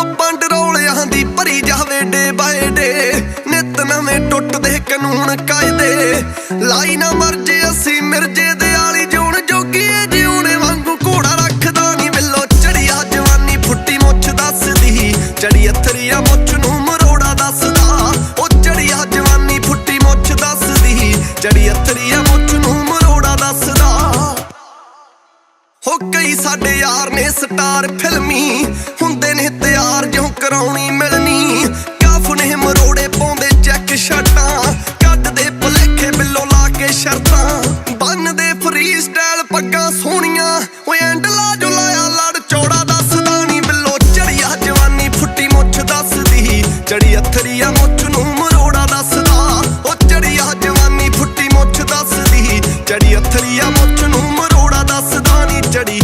ਹੋ ਪੰਡ ਦੀ ਭਰੀ ਜਾਵੇ ਡੇ ਬਾਏ ਡੇ। ਨਿਤ ਨਵੇਂ ਟੁੱਟਦੇ ਕਾਨੂੰਨ ਕਾਇਦੇ। ਲਾਈ ਨਾ ਮਰਜੇ, ਅਸੀਂ ਮਿਰਜੇ ਦੇ ਆਲੀ ਜੂਣ ਜੋਗੀਏ ਜਿਉਣੇ ਵਾਂਗੂ ਘੋੜਾ ਰੱਖਦਾ ਨਹੀਂ ਬਿੱਲੋ। ਚੜੀਆ ਜਵਾਨੀ ਫੁੱਟੀ ਮੁੱਛ ਦੱਸਦੀ। ਚੜੀ ਅਥਰੀਆ ਮੁੱਛ ਨੂੰ ਮਰੋੜਾ ਦੱਸਦਾ। ਉਹ ਚੜੀਆ ਜਵਾਨੀ ਫੁੱਟੀ ਮੁੱਛ ਦੱਸਦੀ। ਚੜੀ ਅਥਰੀਆ ਮੁੱਛ ਨੂੰ ਮਰੋੜਾ ਦੱਸਦਾ। ਹੋ ਕਈ ਸਾਡੇ ਯਾਰ ਨੇ ਸਟਾਰ ਫਿਲਮੀ। ਜੱਟਾਂ ਕੱਢਦੇ ਭੁਲੇਖੇ ਬਿੱਲੋ ਲਾ ਕੇ ਸ਼ਰਤਾਂ। ਬੰਨਦੇ ਫਰੀ ਸਟਾਈਲ ਪੱਗਾਂ ਸੋਹਣੀਆਂ। ਓਏ ਐਂਡਲਾ ਜੁਲਾਇਆ ਲੜ, ਚੌੜਾ ਦੱਸਦਾ ਨਹੀਂ ਬਿੱਲੋ। ਚੜਿਆ ਜਵਾਨੀ ਫੁੱਟੀ ਮੁੱਛ ਦੱਸਦੀ। ਚੜੀ ਅਥਰੀਆ ਮੁੱਛ ਨੂੰ ਮਰੋੜਾ ਦੱਸਦਾ। ਓ ਚੜਿਆ ਜਵਾਨੀ ਫੁੱਟੀ ਮੁੱਛ ਦੱਸਦੀ। ਚੜੀ ਅਥਰੀਆ ਮੁੱਛ ਨੂੰ ਮਰੋੜਾ ਦੱਸਦਾ ਨਹੀਂ ਚੜੀ